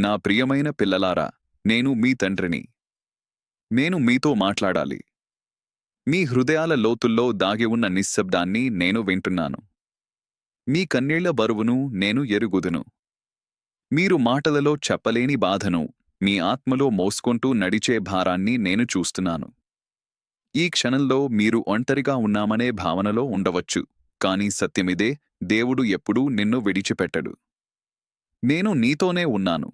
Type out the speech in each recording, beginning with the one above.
నా ప్రియమైన పిల్లలారా నేను మీ తండ్రిని. నేను మీతో మాట్లాడాలి. మీ హృదయాల లోతుల్లో దాగి ఉన్న నిశ్శబ్దాన్ని నేను వింటున్నాను. మీ కన్నీళ్ళ బరువును నేను ఎరుగుదును. మీరు మాటలలో చెప్పలేని బాధను మీ ఆత్మలో మోసుకుంటూ నడిచే భారాన్ని నేను చూస్తున్నాను. ఈ క్షణంలో మీరు ఒంటరిగా ఉన్నామనే భావనలో ఉండవచ్చు కాని సత్యమిదే దేవుడు ఎప్పుడూ నిన్ను విడిచిపెట్టడు. నేను నీతోనే ఉన్నాను.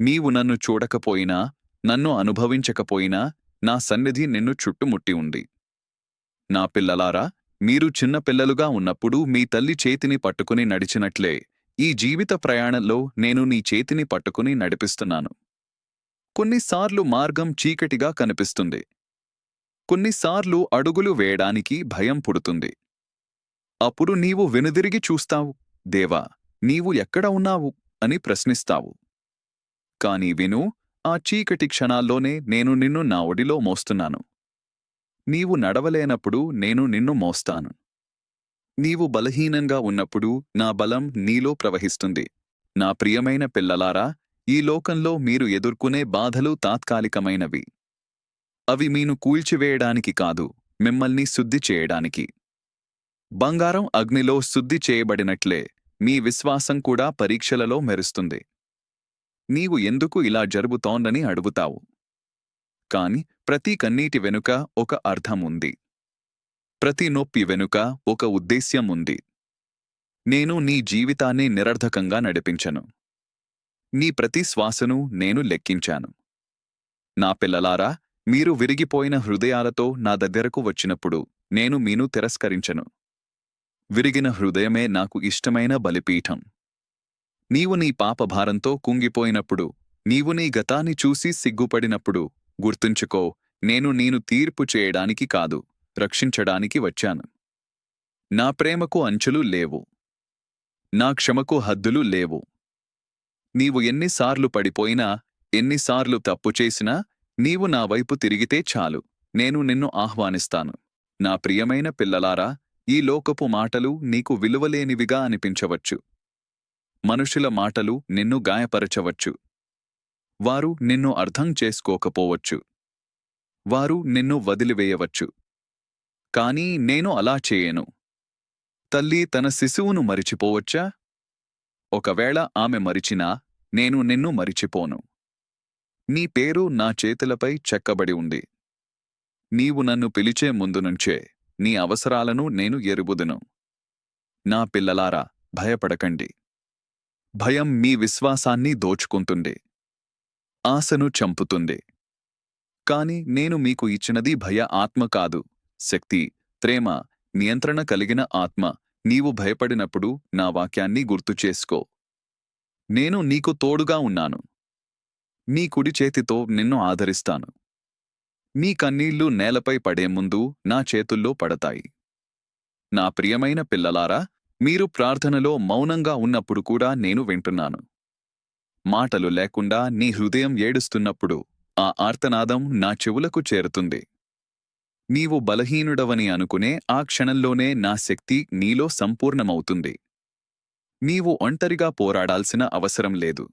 నీవు నన్ను చూడకపోయినా నన్ను అనుభవించకపోయినా నా సన్నిధి నిన్ను చుట్టుముట్టి ఉంది. నా పిల్లలారా మీరు చిన్నపిల్లలుగా ఉన్నప్పుడు మీ తల్లి చేతిని పట్టుకుని నడిచినట్లే ఈ జీవిత ప్రయాణంలో నేను నీ చేతిని పట్టుకుని నడిపిస్తున్నాను. కొన్నిసార్లు మార్గం చీకటిగా కనిపిస్తుంది. కొన్నిసార్లు అడుగులు వేయడానికి భయం పుడుతుంది. అప్పుడు నీవు వెనుదిరిగి చూస్తావు దేవా నీవు ఎక్కడ ఉన్నావు? అని ప్రశ్నిస్తావు. కాని విను ఆ చీకటి క్షణాల్లోనే నేను నిన్ను నా ఒడిలో మోస్తున్నాను. నీవు నడవలేనప్పుడు నేను నిన్ను మోస్తాను. నీవు బలహీనంగా ఉన్నప్పుడు నా బలం నీలో ప్రవహిస్తుంది. నా ప్రియమైన పిల్లలారా ఈ లోకంలో మీరు ఎదుర్కొనే బాధలు తాత్కాలికమైనవి. అవి మీను కూల్చివేయడానికి కాదు మిమ్మల్ని శుద్ధి చేయడానికి. బంగారం అగ్నిలో శుద్ధి చేయబడినట్లే మీ విశ్వాసం కూడా పరీక్షలలో మెరుస్తుంది. నీవు ఎందుకు ఇలా జరుగుతోందని అడుగుతావు. కాని ప్రతి కన్నీటి వెనుక ఒక అర్థం ఉంది. ప్రతి నొప్పి వెనుక ఒక ఉద్దేశ్యం ఉంది. నేను నీ జీవితాన్ని నిరర్ధకంగా నడిపించను. నీ ప్రతి శ్వాసను నేను లెక్కించాను. నా పిల్లలారా మీరు విరిగిపోయిన హృదయాలతో నా దగ్గరకు వచ్చినప్పుడు నేను మీను తిరస్కరించను. విరిగిన హృదయమే నాకు ఇష్టమైన బలిపీఠం. నీవు నీ పాపభారంతో కుంగిపోయినప్పుడు నీవు నీ గతాన్ని చూసి సిగ్గుపడినప్పుడు గుర్తుంచుకో నేను నేను తీర్పు చేయడానికి కాదు రక్షించడానికి వచ్చాను. నా ప్రేమకు అంచులు లేవు. నా క్షమకు హద్దులు లేవు. నీవు ఎన్నిసార్లు పడిపోయినా ఎన్నిసార్లు తప్పు చేసినా నీవు నా వైపు తిరిగితే చాలు నేను నిన్ను ఆహ్వానిస్తాను. నా ప్రియమైన పిల్లలారా ఈ లోకపు మాటలు నీకు విలువలేనివిగా అనిపించవచ్చు. మనుషుల మాటలు నిన్ను గాయపరచవచ్చు. వారు నిన్ను అర్థం చేసుకోకపోవచ్చు. వారు నిన్ను వదిలివేయవచ్చు. కాని నేను అలా చేయను. తల్లి తన శిశువును మరిచిపోవచ్చా? ఒకవేళ ఆమె మరిచినా నేను నిన్ను మరిచిపోను. నీ పేరు నా చేతులపై చెక్కబడి ఉంది. నీవు నన్ను పిలిచే ముందు నుంచే నీ అవసరాలను నేను ఎరుగుదును. నా పిల్లలారా భయపడకండి. భయం మీ విశ్వాసాన్ని దోచుకుంటుంది. ఆశను చంపుతుంది. కాని నేను మీకు ఇచ్చినది భయ ఆత్మ కాదు. శక్తి ప్రేమ నియంత్రణ కలిగిన ఆత్మ. నీవు భయపడినప్పుడు నా వాక్యాన్ని గుర్తుచేసుకో నేను నీకు తోడుగా ఉన్నాను. నీ కుడి చేతితో నిన్ను ఆదరిస్తాను. నీ కన్నీళ్ళు నేలపై పడే ముందు నా చేతుల్లో పడతాయి. నా ప్రియమైన పిల్లలారా మీరు ప్రార్థనలో మౌనంగా ఉన్నప్పుడు కూడా నేను వింటున్నాను. మాటలు లేకుండా నీ హృదయం ఏడుస్తున్నప్పుడు ఆ ఆర్తనాదం నా చెవులకు చేరుతుంది. నీవు బలహీనుడవని అనుకునే ఆ క్షణంలోనే నా శక్తి నీలో సంపూర్ణమవుతుంది. నీవు ఒంటరిగా పోరాడాల్సిన అవసరం లేదు.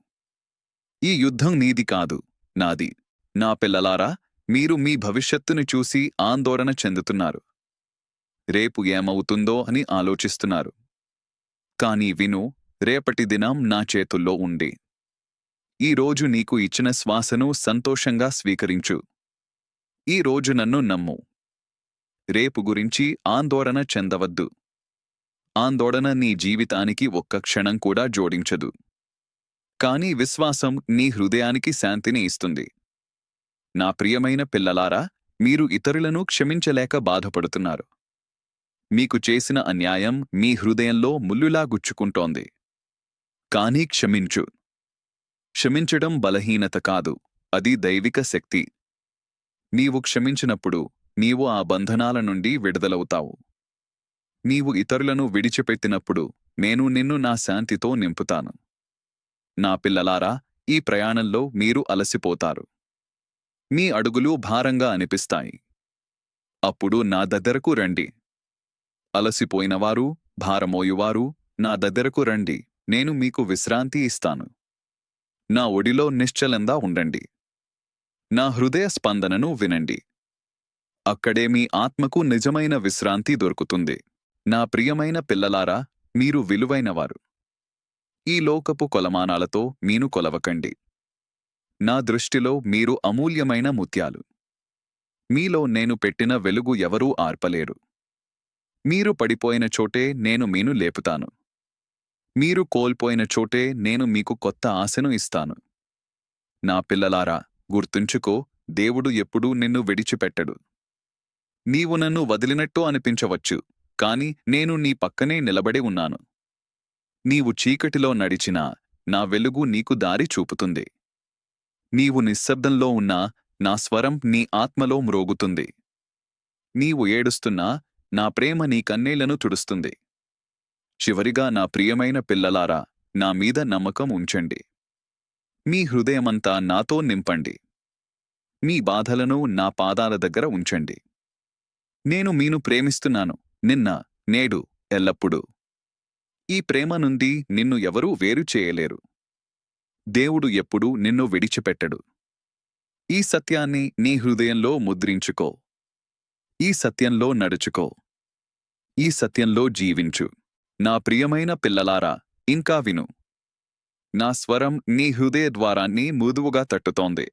ఈ యుద్ధం నీది కాదు నాది. నా పిల్లలారా మీరు మీ భవిష్యత్తును చూసి ఆందోళన చెందుతున్నారు. రేపు ఏమవుతుందో అని ఆలోచిస్తున్నారు. కాని విను రేపటి దినం నా చేతుల్లో ఉంది ఈ రోజు నీకు ఇచ్చిన శ్వాసను సంతోషంగా స్వీకరించు. ఈ రోజు నన్ను నమ్ము. రేపు గురించి ఆందోళన చెందవద్దు. ఆందోళన నీ జీవితానికి ఒక్క క్షణం కూడా జోడించదు. కాని విశ్వాసం నీ హృదయానికి శాంతిని ఇస్తుంది. నా ప్రియమైన పిల్లలారా మీరు ఇతరులను క్షమించలేక బాధపడుతున్నారు. మీకు చేసిన అన్యాయం మీ హృదయంలో ముల్లులా గుచ్చుకుంటోంది. కానీ క్షమించు. క్షమించడం బలహీనత కాదు అది దైవిక శక్తి. నీవు క్షమించినప్పుడు నీవు ఆ బంధనాల నుండి విడుదలవుతావు. నీవు ఇతరులను విడిచిపెట్టినప్పుడు నేను నిన్ను నా శాంతితో నింపుతాను. నా పిల్లలారా ఈ ప్రయాణంలో మీరు అలసిపోతారు. మీ అడుగులు భారంగా అనిపిస్తాయి. అప్పుడు నా దగ్గరకు రండి. అలసిపోయినవారు భారమోయువారు నా దగ్గరకు రండి నేను మీకు విశ్రాంతి ఇస్తాను. నా ఒడిలో నిశ్చలంగా ఉండండి. నా హృదయ స్పందనను వినండి. అక్కడే మీ ఆత్మకు నిజమైన విశ్రాంతి దొరుకుతుంది. నా ప్రియమైన పిల్లలారా మీరు విలువైనవారు. ఈ లోకపు కొలమానాలతో మీను కొలవకండి. నా దృష్టిలో మీరు అమూల్యమైన ముత్యాలు. మీలో నేను పెట్టిన వెలుగు ఎవరూ ఆర్పలేరు. మీరు పడిపోయిన చోటే నేను మీను లేపుతాను. మీరు కోల్పోయిన చోటే నేను మీకు కొత్త ఆశను ఇస్తాను. నా పిల్లలారా గుర్తుంచుకో దేవుడు ఎప్పుడూ నిన్ను విడిచిపెట్టడు. నీవు నన్ను వదిలినట్టు అనిపించవచ్చు కాని నేను నీ పక్కనే నిలబడి ఉన్నాను. నీవు చీకటిలో నడిచినా నా వెలుగు నీకు దారి చూపుతుంది. నీవు నిశ్శబ్దంలో ఉన్నా నా స్వరం నీ ఆత్మలో మ్రోగుతుంది. నీవు ఏడుస్తున్నా నా ప్రేమ నీ కన్నీళ్ళను తుడుస్తుంది. చివరిగా నా ప్రియమైన పిల్లలారా నా మీద నమ్మకం ఉంచండి. మీ హృదయమంతా నాతో నింపండి. మీ బాధలను నా పాదాల దగ్గర ఉంచండి. నేను మీను ప్రేమిస్తున్నాను నిన్న నేడు ఎల్లప్పుడూ. ఈ ప్రేమ నుండి నిన్ను ఎవరూ వేరు చేయలేరు. దేవుడు ఎప్పుడూ నిన్ను విడిచిపెట్టడు. ఈ సత్యాన్ని నీ హృదయంలో ముద్రించుకో. ఈ సత్యంలో నడుచుకో. ఈ సత్యంలో జీవించు. నా ప్రియమైన పిల్లలారా ఇంకా విను. నా స్వరం నీ హృదయ ద్వారాన్ని మృదువుగా తట్టుతోంది.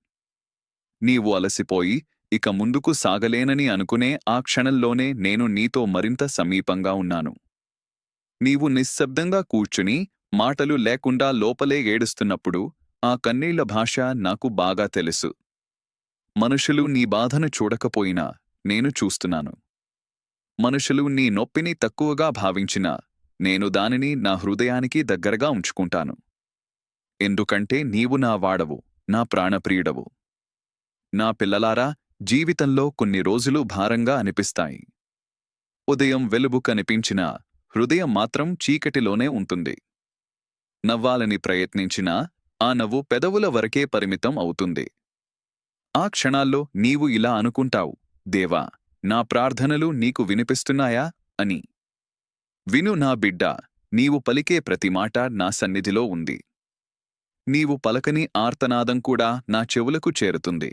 నీవు అలసిపోయి ఇక ముందుకు సాగలేనని అనుకునే ఆ క్షణంలోనే నేను నీతో మరింత సమీపంగా ఉన్నాను. నీవు నిశ్శబ్దంగా కూర్చుని మాటలు లేకుండా లోపలే ఏడుస్తున్నప్పుడు ఆ కన్నీళ్ళ భాష నాకు బాగా తెలుసు. మనుషులు నీ బాధను చూడకపోయినా నేను చూస్తున్నాను. మనుషులు నీ నొప్పిని తక్కువగా భావించినా నేను దానిని నా హృదయానికి దగ్గరగా ఉంచుకుంటాను. ఎందుకంటే నీవు నా వాడవు నా ప్రాణప్రియుడవు. నా పిల్లలారా జీవితంలో కొన్ని రోజులు భారంగా అనిపిస్తాయి. ఉదయం వెలుగు కనిపించినా హృదయం మాత్రం చీకటిలోనే ఉంటుంది. నవ్వాలని ప్రయత్నించినా ఆ నవ్వు పెదవుల వరకే పరిమితం అవుతుంది. ఆ క్షణాల్లో నీవు ఇలా అనుకుంటావు దేవా నా ప్రార్థనలు నీకు వినిపిస్తున్నాయా? అని. విను నా బిడ్డ నీవు పలికే ప్రతి మాట నా సన్నిధిలో ఉంది. నీవు పలకని ఆర్తనాదం కూడా నా చెవులకు చేరుతుంది.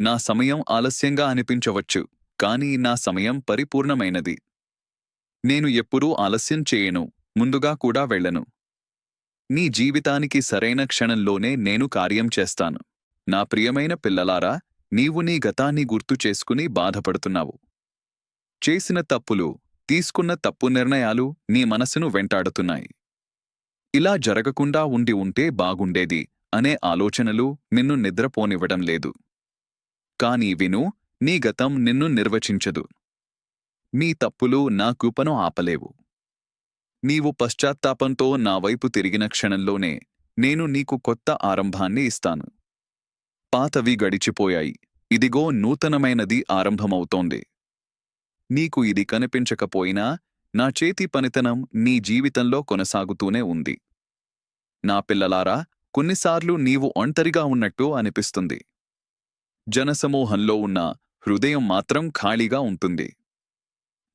నా సమయం ఆలస్యంగా అనిపించవచ్చు కాని నా సమయం పరిపూర్ణమైనది. నేను ఎప్పుడూ ఆలస్యం చేయను ముందుగా కూడా వెళ్ళను. నీ జీవితానికి సరైన క్షణంలోనే నేను కార్యం చేస్తాను. నా ప్రియమైన పిల్లలారా నీవు నీ గతాన్ని గుర్తు చేసుకుని బాధపడుతున్నావు. చేసిన తప్పులు తీసుకున్న తప్పు నిర్ణయాలు నీ మనసును వెంటాడుతున్నాయి. ఇలా జరగకుండా ఉండి ఉంటే బాగుండేది అనే ఆలోచనలు నిన్ను నిద్రపోనివ్వడం లేదు. కాని విను నీ గతం నిన్ను నిర్వచించదు. నీ తప్పులు నా కూపను ఆపలేవు. నీవు పశ్చాత్తాపంతో నా వైపు తిరిగిన క్షణంలోనే నేను నీకు కొత్త ఆరంభాన్ని ఇస్తాను. పాతవి గడిచిపోయాయి. ఇదిగో నూతనమైనది ఆరంభమవుతోంది. నీకు ఇది కనిపించకపోయినా నా చేతి పనితనం నీ జీవితంలో కొనసాగుతూనే ఉంది. నా పిల్లలారా కొన్నిసార్లు నీవు ఒంటరిగా ఉన్నట్టు అనిపిస్తుంది. జనసమూహంలో ఉన్న హృదయం మాత్రం ఖాళీగా ఉంటుంది.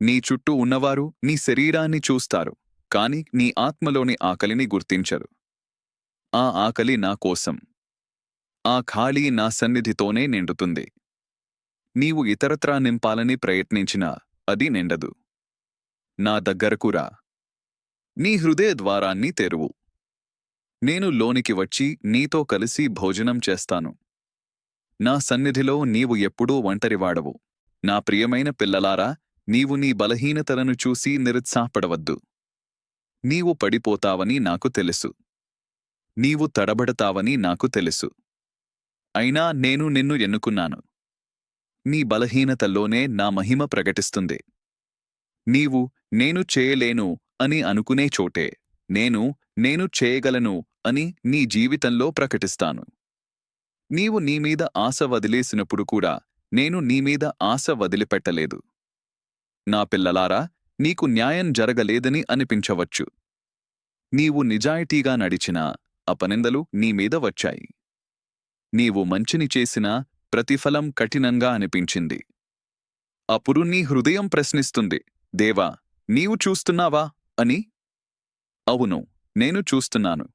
నీ చుట్టూ ఉన్నవారు నీ శరీరాన్ని చూస్తారు కాని నీ ఆత్మలోని ఆకలిని గుర్తించరు. ఆ ఆకలి నా కోసం. ఆ ఖాళీ నా సన్నిధితోనే నిండుతుంది. నీవు ఇతరత్రా నింపాలని ప్రయత్నించినా అది నిండదు. నా దగ్గరకురా నీ హృదయ ద్వారాన్ని తెరువు. నేను లోనికి వచ్చి నీతో కలిసి భోజనం చేస్తాను. నా సన్నిధిలో నీవు ఎప్పుడూ ఒంటరివాడవు. నా ప్రియమైన పిల్లలారా నీవు నీ బలహీనతలను చూసి నిరుత్సాహపడవద్దు. నీవు పడిపోతావని నాకు తెలుసు. నీవు తడబడతావని నాకు తెలుసు. అయినా నేను నిన్ను ఎన్నుకున్నాను. నీ బలహీనతల్లోనే నా మహిమ ప్రకటిస్తుంది. నీవు నేను చేయలేను అని అనుకునే చోటే నేను నేను చేయగలను అని నీ జీవితంలో ప్రకటిస్తాను. నీవు నీమీద ఆశ వదిలేసినప్పుడు కూడా నేను నీమీద ఆశ వదిలిపెట్టలేదు. నా పిల్లలారా నీకు న్యాయం జరగలేదని అనిపించవచ్చు. నీవు నిజాయితీగా నడిచినా అపనిందలు నీమీద వచ్చాయి. నీవు మంచిని చేసినా ప్రతిఫలం కఠినంగా అనిపించింది. అప్పుడు నీ హృదయం ప్రశ్నిస్తుంది దేవా నీవు చూస్తున్నావా? అని. అవును నేను చూస్తున్నాను.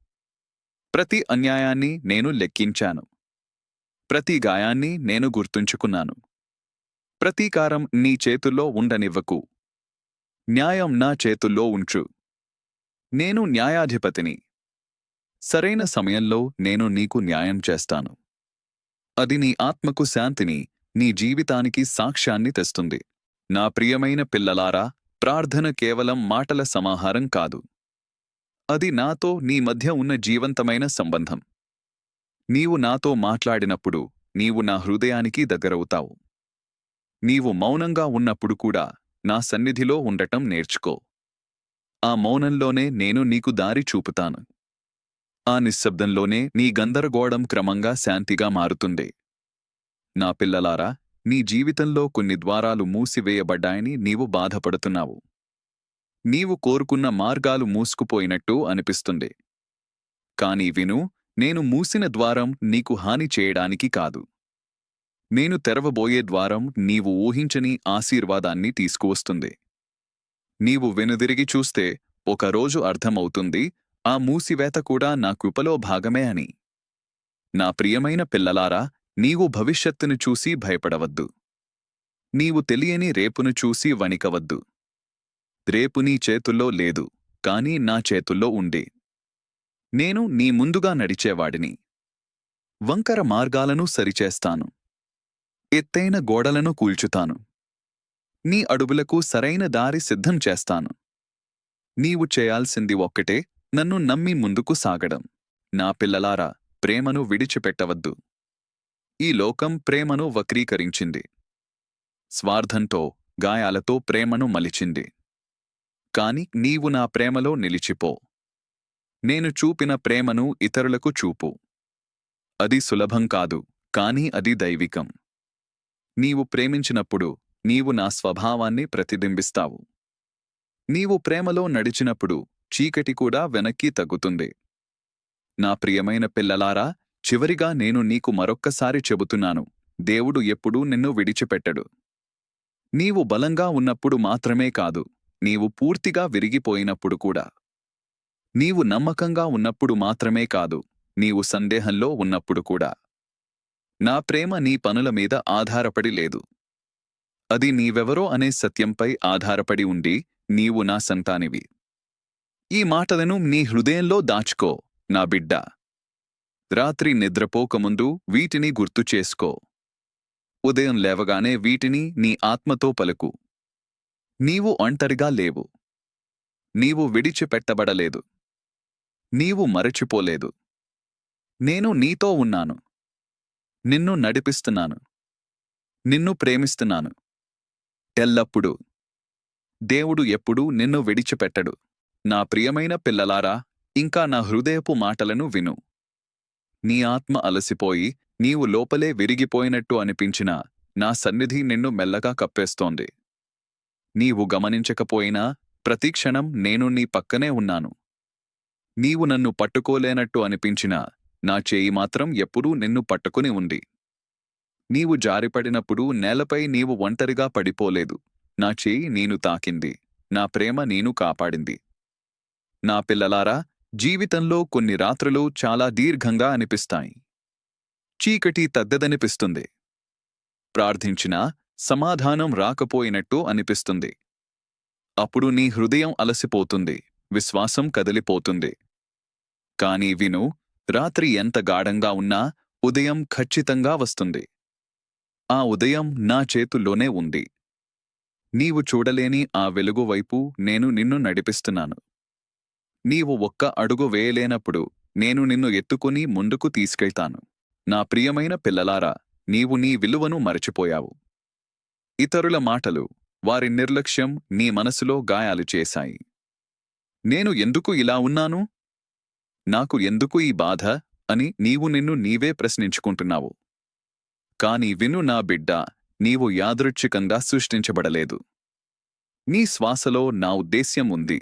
ప్రతి అన్యాయాన్ని నేను లెక్కించాను. ప్రతి గాయాన్ని నేను గుర్తుంచుకున్నాను. ప్రతీకారం నీ చేతుల్లో ఉండనివ్వకు. న్యాయం నా చేతుల్లో ఉంచు. నేను న్యాయాధిపతిని. సరైన సమయంలో నేను నీకు న్యాయం చేస్తాను. అది నీ ఆత్మకు శాంతిని నీ జీవితానికి సాక్ష్యాన్ని తెస్తుంది. నా ప్రియమైన పిల్లలారా ప్రార్థన కేవలం మాటల సమాహారం కాదు. అది నాతో నీ మధ్య ఉన్న జీవంతమైన సంబంధం. నీవు నాతో మాట్లాడినప్పుడు నీవు నా హృదయానికి దగ్గరవుతావు. నీవు మౌనంగా ఉన్నప్పుడు కూడా నా సన్నిధిలో ఉండటం నేర్చుకో. ఆ మౌనంలోనే నేను నీకు దారి చూపుతాను. ఆ నిశ్శబ్దంలోనే నీ గందరగోళం క్రమంగా శాంతిగా మారుతుంది నా పిల్లలారా నీ జీవితంలో కొన్ని ద్వారాలు మూసివేయబడ్డాయని నీవు బాధపడుతున్నావు. నీవు కోరుకున్న మార్గాలు మూసుకుపోయినట్టు అనిపిస్తుంది కాని విను నేను మూసిన ద్వారం నీకు హాని చేయడానికి కాదు. నేను తెరవబోయే ద్వారం నీవు ఊహించని ఆశీర్వాదాన్ని తీసుకువస్తుంది నీవు వెనుదిరిగి చూస్తే ఒకరోజు అర్థమవుతుంది ఆ మూసివేత కూడా నా కృపలో భాగమే అని. నా ప్రియమైన పిల్లలారా నీవు భవిష్యత్తును చూసి భయపడవద్దు. నీవు తెలియని రేపును చూసి వణికవద్దు. రేపు నీ చేతుల్లో లేదు కాని నా చేతుల్లో ఉండే. నేను నీ ముందుగా నడిచేవాడిని. వంకర మార్గాలను సరిచేస్తాను. ఎత్తైన గోడలను కూల్చుతాను. నీ అడుగులకు సరైన దారి సిద్ధం చేస్తాను. నీవు చేయాల్సింది ఒక్కటే నన్ను నమ్మి ముందుకు సాగడం. నా పిల్లలారా ప్రేమను విడిచిపెట్టవద్దు. ఈ లోకం ప్రేమను వక్రీకరించింది. స్వార్థంతో గాయాలతో ప్రేమను మలిచింది. కాని నీవు నా ప్రేమలో నిలిచిపో. నేను చూపిన ప్రేమను ఇతరులకు చూపు. అది సులభం కాదు కాని అది దైవికం. నీవు ప్రేమించినప్పుడు నీవు నా స్వభావాన్ని ప్రతిబింబిస్తావు. నీవు ప్రేమలో నడిచినప్పుడు చీకటి కూడా వెనక్కి తగ్గుతుంది. నా ప్రియమైన పిల్లలారా చివరిగా నేను నీకు మరొక్కసారి చెబుతున్నాను. దేవుడు ఎప్పుడూ నిన్ను విడిచిపెట్టడు. నీవు బలంగా ఉన్నప్పుడు మాత్రమే కాదు నీవు పూర్తిగా విరిగిపోయినప్పుడు కూడా. నీవు నమ్మకంగా ఉన్నప్పుడు మాత్రమే కాదు నీవు సందేహంలో ఉన్నప్పుడు కూడా. నా ప్రేమ నీ పనుల మీద ఆధారపడి లేదు. అది నీవెవరో అనే సత్యంపై ఆధారపడి ఉండి నీవు నా సంతానివి. ఈ మాటలను నీ హృదయంలో దాచుకో నా బిడ్డ. రాత్రి నిద్రపోకముందు వీటిని గుర్తు చేసుకో. ఉదయం లేవగానే వీటిని నీ ఆత్మతో పలుకు. నీవు ఒంటరిగా లేవు. నీవు విడిచిపెట్టబడలేదు. నీవు మరచిపోలేదు. నేను నీతో ఉన్నాను. నిన్ను నడిపిస్తున్నాను. నిన్ను ప్రేమిస్తున్నాను. ఎల్లప్పుడూ దేవుడు ఎప్పుడూ నిన్ను విడిచిపెట్టడు. నా ప్రియమైన పిల్లలారా ఇంకా నా హృదయపు మాటలను విను. నీ ఆత్మ అలసిపోయి నీవు లోపలే విరిగిపోయినట్టు అనిపించినా నా సన్నిధి నిన్ను మెల్లగా కప్పేస్తోంది. నీవు గమనించకపోయినా ప్రతిక్షణం నేను నీ పక్కనే ఉన్నాను. నీవు నన్ను పట్టుకోలేనట్టు అనిపించినా నా చేయి మాత్రం ఎప్పుడూ నిన్ను పట్టుకుని ఉంది. నీవు జారిపడినప్పుడు నేలపై నీవు ఒంటరిగా పడిపోలేదు. నా చేయి నేను తాకింది. నా ప్రేమ నేను కాపాడింది. నా పిల్లలారా జీవితంలో కొన్ని రాత్రులు చాలా దీర్ఘంగా అనిపిస్తాయి. చీకటి తద్దదనిపిస్తుంది ప్రార్థించినా సమాధానం రాకపోయినట్టు అనిపిస్తుంది. అప్పుడు నీ హృదయం అలసిపోతుంది విశ్వాసం కదిలిపోతుంది. కాని విను రాత్రి ఎంత గాఢంగా ఉన్నా ఉదయం ఖచ్చితంగా వస్తుంది. ఆ ఉదయం నా చేతుల్లోనే ఉంది. నీవు చూడలేని ఆ వెలుగు వైపు నేను నిన్ను నడిపిస్తున్నాను. నీవు ఒక్క అడుగు వేయలేనప్పుడు నేను నిన్ను ఎత్తుకుని ముందుకు తీసుకెళ్తాను. నా ప్రియమైన పిల్లలారా నీవు నీ విలువను మరచిపోయావు. ఇతరుల మాటలు వారి నిర్లక్ష్యం నీ మనసులో గాయాలు చేశాయి. నేను ఎందుకు ఇలా ఉన్నాను? నాకు ఎందుకు ఈ బాధ? అని నీవు నిన్ను నీవే ప్రశ్నించుకుంటున్నావు. కాని విను నా బిడ్డ నీవు యాదృచ్ఛికంగా సృష్టించబడలేదు. నీ శ్వాసలో నా ఉద్దేశ్యం ఉంది.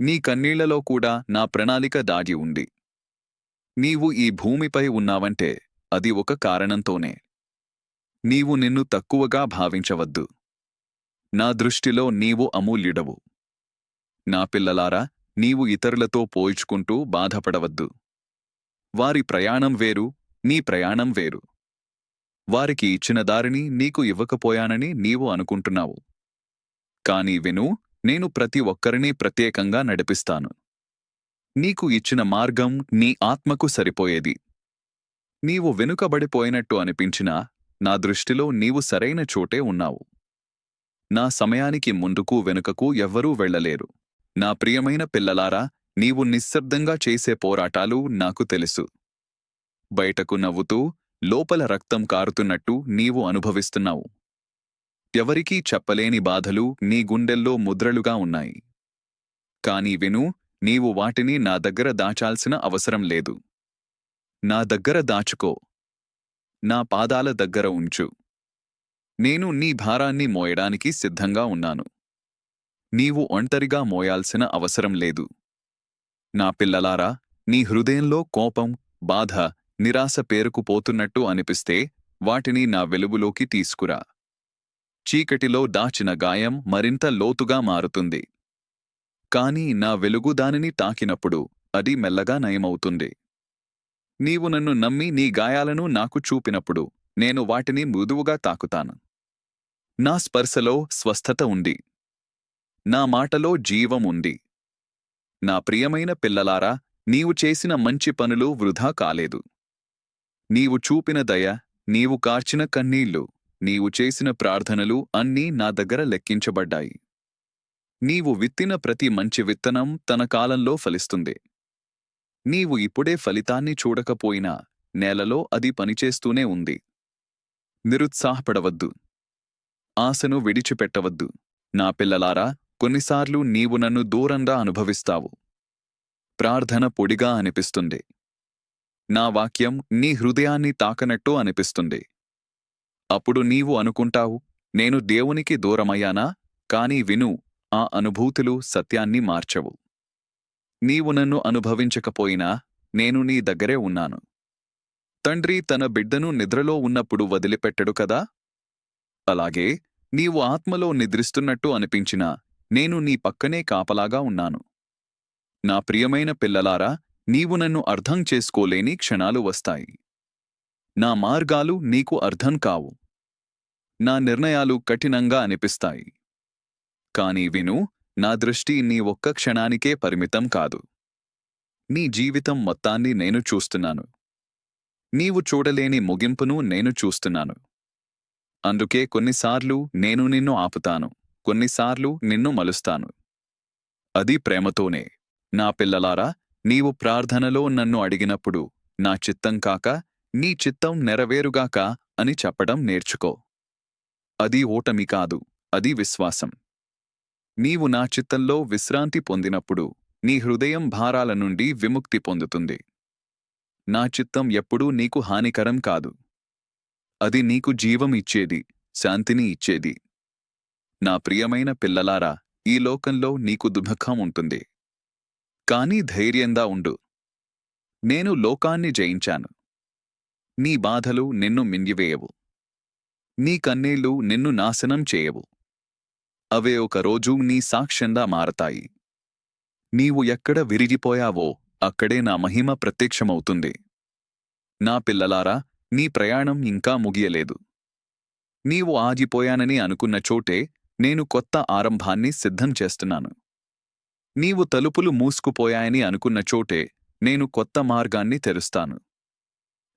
నీ కన్నీళ్ళలో కూడా నా ప్రణాళిక దాగి ఉంది. నీవు ఈ భూమిపై ఉన్నావంటే అది ఒక కారణంతోనే. నీవు నిన్ను తక్కువగా భావించవద్దు. నా దృష్టిలో నీవు అమూల్యుడవు. నా పిల్లలారా నీవు ఇతరులతో పోల్చుకుంటూ బాధపడవద్దు. వారి ప్రయాణం వేరు నీ ప్రయాణం వేరు. వారికి ఇచ్చిన దారిని నీకు ఇవ్వకపోయానని నీవు అనుకుంటున్నావు. కాని విను నేను ప్రతి ఒక్కరినీ ప్రత్యేకంగా నడిపిస్తాను. నీకు ఇచ్చిన మార్గం నీ ఆత్మకు సరిపోయేది. నీవు వెనుకబడిపోయినట్టు అనిపించినా నా దృష్టిలో నీవు సరైన చోటే ఉన్నావు. నా సమయానికి ముందుకు వెనుకకు ఎవ్వరూ వెళ్ళలేరు. నా ప్రియమైన పిల్లలారా నీవు నిశ్శబ్దంగా చేసే పోరాటాలు నాకు తెలుసు. బయటకు నవ్వుతూ లోపల రక్తం కారుతున్నట్టు నీవు అనుభవిస్తున్నావు. ఎవరికీ చెప్పలేని బాధలు నీ గుండెల్లో ముద్రలుగా ఉన్నాయి. కాని విను నీవు వాటిని నా దగ్గర దాచాల్సిన అవసరం లేదు. నా దగ్గర దాచుకో. నా పాదాల దగ్గర ఉంచు. నేను నీ భారాన్ని మోయడానికి సిద్ధంగా ఉన్నాను. నీవు ఒంటరిగా మోయాల్సిన అవసరం లేదు. నా పిల్లలారా నీ హృదయంలో కోపం బాధ నిరాశ పేరుకుపోతున్నట్టు అనిపిస్తే వాటిని నా వెలుగులోకి తీసుకురా. చీకటిలో దాచిన గాయం మరింత లోతుగా మారుతుంది. కాని నా వెలుగు దానిని తాకినప్పుడు అది మెల్లగా నయమవుతుంది. నీవు నన్ను నమ్మి నీ గాయాలను నాకు చూపినప్పుడు నేను వాటిని మృదువుగా తాకుతాను. నా స్పర్శలో స్వస్థత ఉంది. నా మాటలో జీవం ఉంది. నా ప్రియమైన పిల్లలారా నీవు చేసిన మంచి పనులు వృధా కాలేదు. నీవు చూపిన దయ నీవు కార్చిన కన్నీళ్ళు నీవు చేసిన ప్రార్థనలు అన్నీ నా దగ్గర లెక్కించబడ్డాయి. నీవు విత్తిన ప్రతి మంచి విత్తనం తన కాలంలో ఫలిస్తుంది. నీవు ఇప్పుడే ఫలితాన్ని చూడకపోయినా నేలలో అది పనిచేస్తూనే ఉంది. నిరుత్సాహపడవద్దు. ఆశను విడిచిపెట్టవద్దు. నా పిల్లలారా కొన్నిసార్లు నీవు నన్ను దూరంగా అనుభవిస్తావు. ప్రార్థన పొడిగా అనిపిస్తుంది. నా వాక్యం నీ హృదయాన్ని తాకనట్టు అనిపిస్తుంది. అప్పుడు నీవు అనుకుంటావు నేను దేవునికి దూరమయ్యానా? కాని విను ఆ అనుభూతులు సత్యాన్ని మార్చవు. నీవు నన్ను అనుభవించకపోయినా నేను నీ దగ్గరే ఉన్నాను. తండ్రి తన బిడ్డను నిద్రలో ఉన్నప్పుడు వదిలిపెట్టడు కదా? అలాగే నీవు ఆత్మలో నిద్రిస్తున్నట్టు అనిపించినా నేను నీ పక్కనే కాపలాగా ఉన్నాను. నా ప్రియమైన పిల్లలారా నీవు నన్ను అర్థం చేసుకోలేని క్షణాలు వస్తాయి. నా మార్గాలు నీకు అర్థం కావు. నా నిర్ణయాలు కఠినంగా అనిపిస్తాయి. కాని విను నా దృష్టి నీ ఒక్క క్షణానికే పరిమితం కాదు. నీ జీవితం మొత్తాన్ని నేను చూస్తున్నాను. నీవు చూడలేని ముగింపును నేను చూస్తున్నాను. అందుకే కొన్నిసార్లు నేను నిన్ను ఆపుతాను కొన్నిసార్లు నిన్ను మలుస్తాను. అది ప్రేమతోనే. నా పిల్లలారా నీవు ప్రార్థనలో నన్ను అడిగినప్పుడు నా చిత్తం కాక నీ చిత్తం నెరవేరుగాక అని చెప్పడం నేర్చుకో. అది ఓటమి కాదు అది విశ్వాసం. నీవు నా చిత్తంలో విశ్రాంతి పొందినప్పుడు నీ హృదయం భారాల నుండి విముక్తి పొందుతుంది. నా చిత్తం ఎప్పుడూ నీకు హానికరం కాదు. అది నీకు జీవం ఇచ్చేది శాంతిని ఇచ్చేది. నా ప్రియమైన పిల్లలారా ఈ లోకంలో నీకు దుఃఖం ఉంటుంది. కానీ ధైర్యంగా ఉండు. నేను లోకాన్ని జయించాను. నీ బాధలు నిన్ను మింగివేయవు. నీ కన్నీళ్ళు నిన్ను నాశనం చేయవు. అవే ఒకరోజు నీ సాక్ష్యంగా మారతాయి. నీవు ఎక్కడ విరిగిపోయావో అక్కడే నా మహిమ ప్రత్యక్షమవుతుంది. నా పిల్లలారా నీ ప్రయాణం ఇంకా ముగియలేదు. నీవు ఆగిపోయానని అనుకున్న చోటే నేను కొత్త ఆరంభాన్ని సిద్ధం చేస్తున్నాను. నీవు తలుపులు మూసుకుపోయాయని అనుకున్న చోటే నేను కొత్త మార్గాన్ని తెరుస్తాను.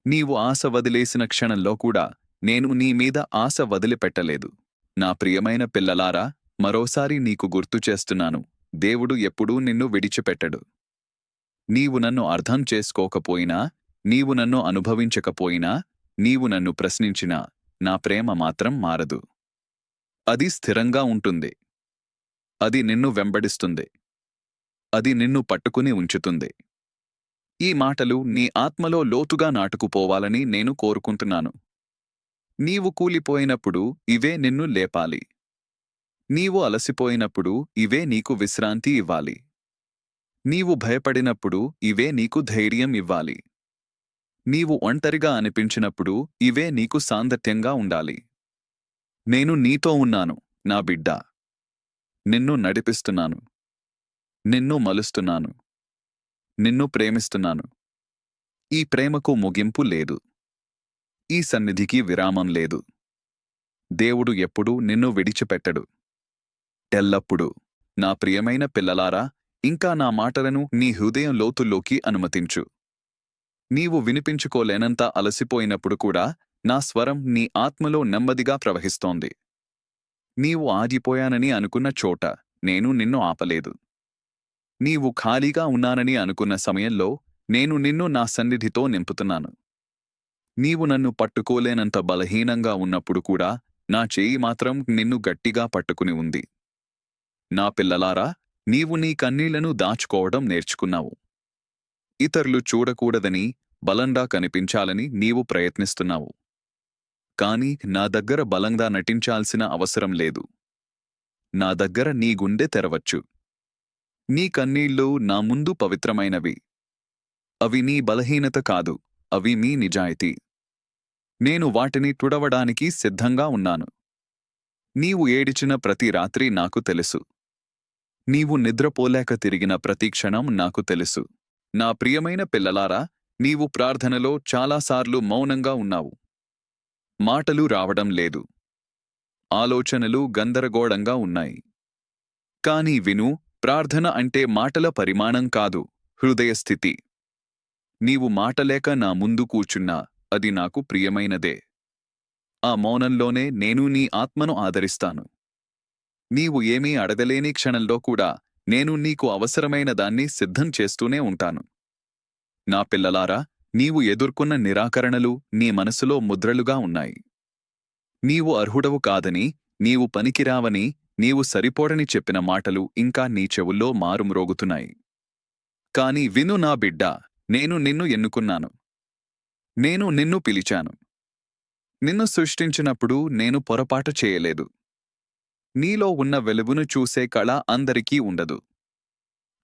నీవు ఆశ వదిలేసిన క్షణంలో కూడా నేను నీ మీద ఆశ వదిలిపెట్టలేదు. నా ప్రియమైన పిల్లలారా మరోసారి నీకు గుర్తు చేస్తున్నాను. దేవుడు ఎప్పుడూ నిన్ను విడిచిపెట్టడు. నీవు నన్ను అర్థం చేసుకోకపోయినా నీవు నన్ను అనుభవించకపోయినా నీవు నన్ను ప్రశ్నించినా నా ప్రేమ మాత్రం మారదు. అది స్థిరంగా ఉంటుంది. అది నిన్ను వెంబడిస్తుంది. అది నిన్ను పట్టుకుని ఉంచుతుంది. ఈ మాటలు నీ ఆత్మలో లోతుగా నాటుకుపోవాలని నేను కోరుకుంటున్నాను. నీవు కూలిపోయినప్పుడు ఇవే నిన్ను లేపాలి. నీవు అలసిపోయినప్పుడు ఇవే నీకు విశ్రాంతి ఇవ్వాలి. నీవు భయపడినప్పుడు ఇవే నీకు ధైర్యం ఇవ్వాలి. నీవు ఒంటరిగా అనిపించినప్పుడు ఇవే నీకు సాందత్యంగా ఉండాలి. నేను నీతో ఉన్నాను నా బిడ్డ. నిన్ను నడిపిస్తున్నాను. నిన్ను మలుస్తున్నాను. నిన్ను ప్రేమిస్తున్నాను. ఈ ప్రేమకు ముగింపు లేదు. ఈ సన్నిధికి విరామం లేదు. దేవుడు ఎప్పుడూ నిన్ను విడిచిపెట్టడు. ఎల్లప్పుడూ. నా ప్రియమైన పిల్లలారా ఇంకా నా మాటలను నీ హృదయం లోతుల్లోకి అనుమతించు. నీవు వినిపించుకోలేనంత అలసిపోయినప్పుడు కూడా నా స్వరం నీ ఆత్మలో నెమ్మదిగా ప్రవహిస్తోంది. నీవు ఆగిపోయానని అనుకున్న చోట నేను నిన్ను ఆపలేదు. నీవు ఖాళీగా ఉన్నానని అనుకున్న సమయంలో నేను నిన్ను నా సన్నిధితో నింపుతున్నాను. నీవు నన్ను పట్టుకోలేనంత బలహీనంగా ఉన్నప్పుడు కూడా నా చేయి మాత్రం నిన్ను గట్టిగా పట్టుకుని ఉంది. నా పిల్లలారా నీవు నీ కన్నీళ్ళను దాచుకోవడం నేర్చుకున్నావు. ఇతరులు చూడకూడదని బలంగా కనిపించాలని నీవు ప్రయత్నిస్తున్నావు. కాని నా దగ్గర బలంగా నటించాల్సిన అవసరం లేదు. నా దగ్గర నీ గుండె తెరవచ్చు. నీ కన్నీళ్ళు నా ముందు పవిత్రమైనవి. అవి నీ బలహీనత కాదు అవి మీ నిజాయితీ. నేను వాటిని తుడవడానికి సిద్ధంగా ఉన్నాను. నీవు ఏడిచిన ప్రతి రాత్రి నాకు తెలుసు. నీవు నిద్రపోలేక తిరిగిన ప్రతి క్షణం నాకు తెలుసు. నా ప్రియమైన పిల్లలారా నీవు ప్రార్థనలో చాలాసార్లు మౌనంగా ఉన్నావు. మాటలు రావడం లేదు. ఆలోచనలు గందరగోళంగా ఉన్నాయి. కాని విను ప్రార్థన అంటే మాటల పరిమాణం కాదు హృదయస్థితి నీవు మాటలేక నా ముందు కూచున్నా అది నాకు ప్రియమైనదే. ఆ మౌనంలోనే నేను నీ ఆత్మను ఆదరిస్తాను. నీవు ఏమీ అడగలేని క్షణంలో కూడా నేను నీకు అవసరమైన దాన్ని సిద్ధం చేస్తూనే ఉంటాను. నా పిల్లలారా నీవు ఎదుర్కొన్న నిరాకరణలు నీ మనసులో ముద్రలుగా ఉన్నాయి. నీవు అర్హుడవు కాదని నీవు పనికిరావని నీవు సరిపోడని చెప్పిన మాటలు ఇంకా నీ చెవుల్లో మారుమ్రోగుతున్నాయి. కాని విను నా బిడ్డ నేను నిన్ను ఎన్నుకున్నాను. నేను నిన్ను పిలిచాను. నిన్ను సృష్టించినప్పుడు నేను పొరపాటు చేయలేదు. నీలో ఉన్న వెలుగును చూసే కళ అందరికీ ఉండదు.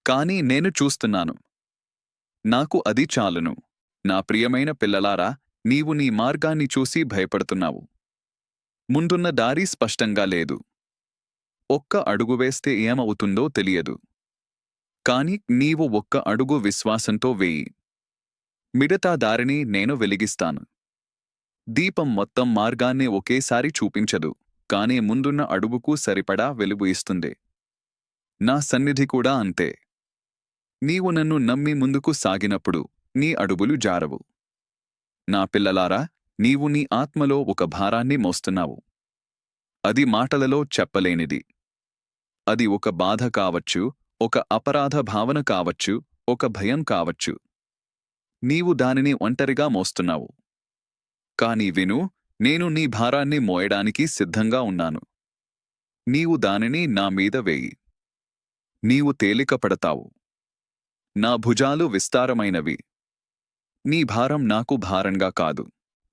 కాని నేను చూస్తున్నాను. నాకు అది చాలును. నా ప్రియమైన పిల్లలారా నీవు నీ మార్గాన్ని చూసి భయపడుతున్నావు. ముందున్న దారి స్పష్టంగా లేదు. ఒక్క అడుగు వేస్తే ఏమవుతుందో తెలియదు. కాని నీవు ఒక్క అడుగు విశ్వాసంతో వేయి. మిగతా దారిని నేను వెలిగిస్తాను. దీపం మొత్తం మార్గాన్ని ఒకేసారి చూపించదు కానీ ముందున్న అడుగుకు సరిపడా వెలుగు ఇస్తుంది. నా సన్నిధి కూడా అంతే. నీవు నన్ను నమ్మి ముందుకు సాగినప్పుడు నీ అడుగులు జారవు. నా పిల్లలారా నీవు నీ ఆత్మలో ఒక భారాన్ని మోస్తున్నావు. అది మాటలలో చెప్పలేనిది. అది ఒక బాధ కావచ్చు ఒక అపరాధ భావన కావచ్చు ఒక భయం కావచ్చు. నీవు దానిని ఒంటరిగా మోస్తున్నావు. కాని విను నేను నీ భారాన్ని మోయడానికి సిద్ధంగా ఉన్నాను. నీవు దానిని నా మీద వేయి. నీవు తేలిక పడతావు నా భుజాలు విస్తారమైనవి. నీ భారం నాకు భారంగా కాదు.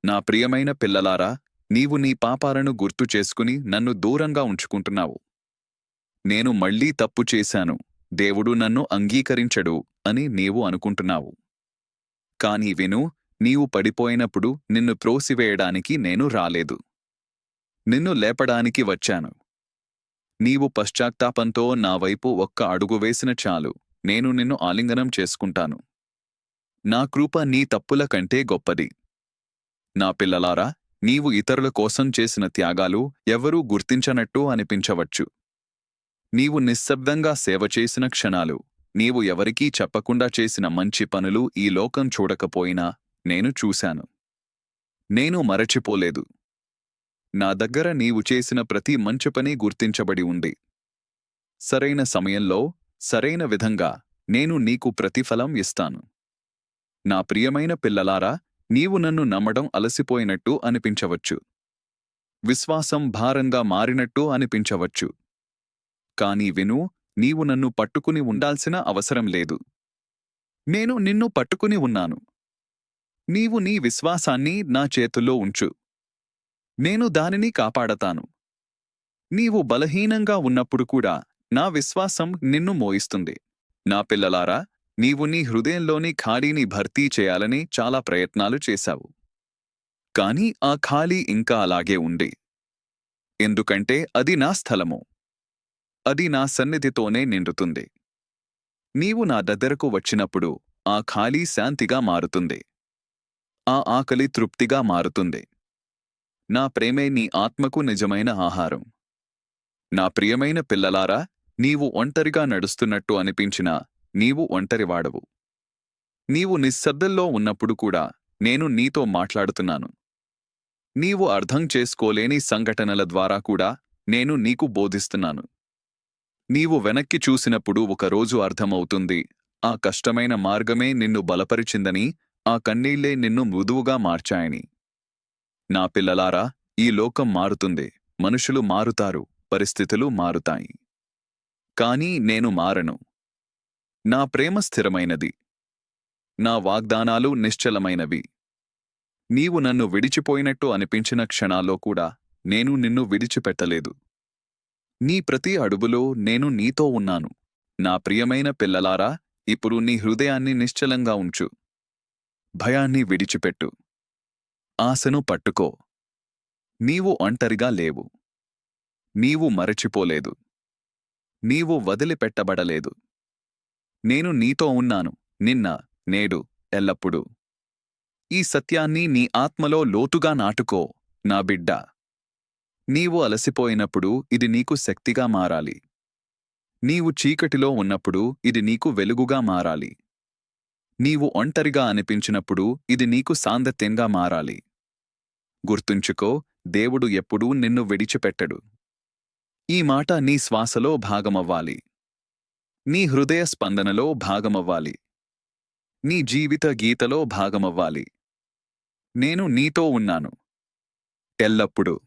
నా ప్రియమైన పిల్లలారా నీవు నీ పాపాలను గుర్తు చేసుకుని నన్ను దూరంగా ఉంచుకుంటున్నావు. నేను మళ్ళీ తప్పు చేశాను. దేవుడు నన్ను అంగీకరించడు అని నీవు అనుకుంటున్నావు. కాని విను నీవు పడిపోయినప్పుడు నిన్ను త్రోసివేయడానికి నేను రాలేదు. నిన్ను లేపడానికి వచ్చాను. నీవు పశ్చాత్తాపంతో నా వైపు ఒక్క అడుగు వేసిన చాలు. నేను నిన్ను ఆలింగనం చేసుకుంటాను. నా కృప నీ తప్పుల కంటే గొప్పది. నా పిల్లలారా నీవు ఇతరుల కోసం చేసిన త్యాగాలు ఎవరూ గుర్తించనట్టు అనిపించవచ్చు. నీవు నిశ్శబ్దంగా సేవ చేసిన క్షణాలు నీవు ఎవరికీ చెప్పకుండా చేసిన మంచి పనులు ఈ లోకం చూడకపోయినా నేను చూశాను. నేను మరచిపోలేదు. నా దగ్గర నీవు చేసిన ప్రతి మంచి పని గుర్తించబడి ఉంది. సరైన సమయంలో సరైన విధంగా నేను నీకు ప్రతిఫలం ఇస్తాను. నా ప్రియమైన పిల్లలారా నీవు నన్ను నమ్మడం అలసిపోయినట్టు అనిపించవచ్చు. విశ్వాసం భారంగా మారినట్టు అనిపించవచ్చు. కాని విను నీవు నన్ను పట్టుకుని ఉండాల్సిన అవసరం లేదు. నేను నిన్ను పట్టుకుని ఉన్నాను. నీవు నీ విశ్వాసాన్ని నా చేతుల్లో ఉంచు. నేను దానిని కాపాడతాను. నీవు బలహీనంగా ఉన్నప్పుడు కూడా నా విశ్వాసం నిన్ను మోయిస్తుంది. నా పిల్లలారా నీవు నీ హృదయంలోని ఖాళీని భర్తీ చేయాలని చాలా ప్రయత్నాలు చేశావు. కాని ఆ ఖాళీ ఇంకా అలాగే ఉంది. ఎందుకంటే అది నా స్థలము. అది నా సన్నిధితోనే నిండుతుంది. నీవు నా దగ్గరకు వచ్చినప్పుడు ఆ ఖాళీ శాంతిగా మారుతుంది. ఆ ఆకలి తృప్తిగా మారుతుంది. నా ప్రేమే నీ ఆత్మకు నిజమైన ఆహారం. నా ప్రియమైన పిల్లలారా నీవు ఒంటరిగా నడుస్తున్నట్టు అనిపించినా నీవు ఒంటరివాడవు. నీవు నిశ్శబ్దంలో ఉన్నప్పుడు కూడా నేను నీతో మాట్లాడుతున్నాను. నీవు అర్థం చేసుకోలేని సంఘటనల ద్వారా కూడా నేను నీకు బోధిస్తున్నాను. నీవు వెనక్కి చూసినప్పుడు ఒకరోజు అర్థమవుతుంది. ఆ కష్టమైన మార్గమే నిన్ను బలపరిచిందని ఆ కన్నీళ్ళే నిన్ను మృదువుగా మార్చాయని. నా పిల్లలారా ఈ లోకం మారుతుంది. మనుషులు మారుతారు పరిస్థితులు మారుతాయి. కానీ నేను మారను. నా ప్రేమ స్థిరమైనది. నా వాగ్దానాలు నిశ్చలమైనవి. నీవు నన్ను విడిచిపోయినట్టు అనిపించిన క్షణాల్లో కూడా నేను నిన్ను విడిచిపెట్టలేదు. నీ ప్రతి అడుగులో నేను నీతో ఉన్నాను. నా ప్రియమైన పిల్లలారా ఇప్పుడు నీ హృదయాన్ని నిశ్చలంగా ఉంచు. భయాన్ని విడిచిపెట్టు. ఆశను పట్టుకో. నీవు ఒంటరిగా లేవు. నీవు మరచిపోలేదు. నీవు వదిలిపెట్టబడలేదు. నేను నీతో ఉన్నాను. నిన్న నేడు ఎల్లప్పుడూ. ఈ సత్యాన్ని నీ ఆత్మలో లోతుగా నాటుకో నా బిడ్డ. నీవు అలసిపోయినప్పుడు ఇది నీకు శక్తిగా మారాలి. నీవు చీకటిలో ఉన్నప్పుడు ఇది నీకు వెలుగుగా మారాలి. నీవు ఒంటరిగా అనిపించినప్పుడు ఇది నీకు సాంగత్యంగా మారాలి. గుర్తుంచుకో దేవుడు ఎప్పుడూ నిన్ను విడిచిపెట్టడు. ఈ మాట నీ శ్వాసలో భాగమవ్వాలి. నీ హృదయ స్పందనలో భాగమవ్వాలి. నీ జీవిత గీతలో భాగమవ్వాలి. నేను నీతో ఉన్నాను. ఎల్లప్పుడూ